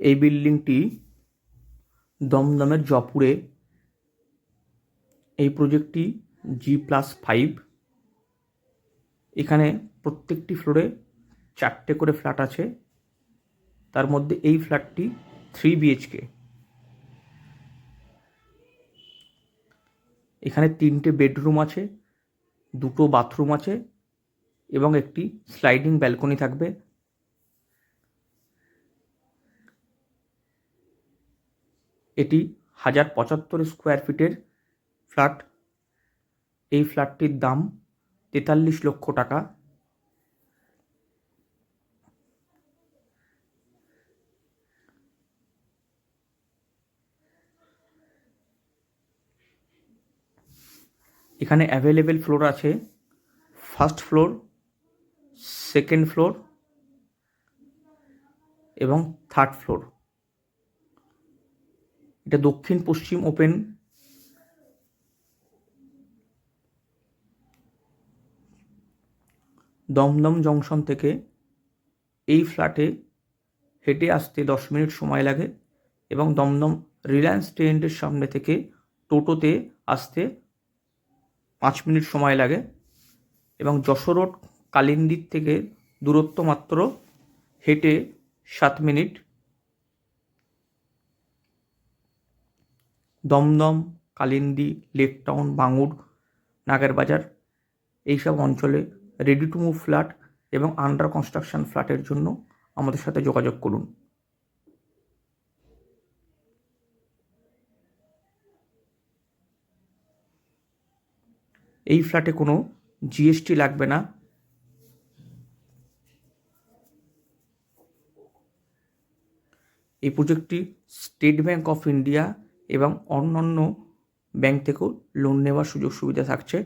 এই বিল্ডিংটি দমদমের জয়পুরে। এই প্রজেক্টটি জি প্লাস ফাইভ এখানে প্রত্যেকটি ফ্লোরে চারটে করে ফ্ল্যাট আছে। তার মধ্যে এই ফ্ল্যাটটি থ্রি বিএইচকে এখানে তিনটে বেডরুম আছে, দুটো বাথরুম আছে এবং একটি স্লাইডিং ব্যালকনি থাকবে। এটি হাজার পঁচাত্তর স্কোয়ার ফিটের ফ্ল্যাট। এই ফ্ল্যাটটির দাম তেতাল্লিশ লক্ষ টাকা। এখানে অ্যাভেলেবেল ফ্লোর আছে। ফার্স্ট ফ্লোর সেকেন্ড ফ্লোর এবং থার্ড ফ্লোর এটা দক্ষিণ পশ্চিম ওপেন। দমদম জংশন থেকে এই ফ্ল্যাটে হেঁটে আসতে দশ মিনিট সময় লাগে এবং দমদম রিলায়েন্স ট্রেন্ডের সামনে থেকে টোটোতে আসতে পাঁচ মিনিট সময় লাগে এবং যশোর রোড কালিন্দির থেকে দূরত্ব মাত্র হেঁটে সাত minute. Dumdum, Kalindi Lake Town Bangur Nagerbazar এইসব অঞ্চলে রেডি টু মুভ ফ্ল্যাট এবং আন্ডার কনস্ট্রাকশন ফ্ল্যাটের জন্য আমাদের সাথে যোগাযোগ করুন। এই ফ্ল্যাটে কোনো জিএসটি লাগবে না। এই প্রজেক্টটি স্টেট ব্যাংক অফ ইন্ডিয়া এবং অন্যান্য ব্যাংক থেকেও লোন নেওয়ার সুযোগ সুবিধা থাকছে।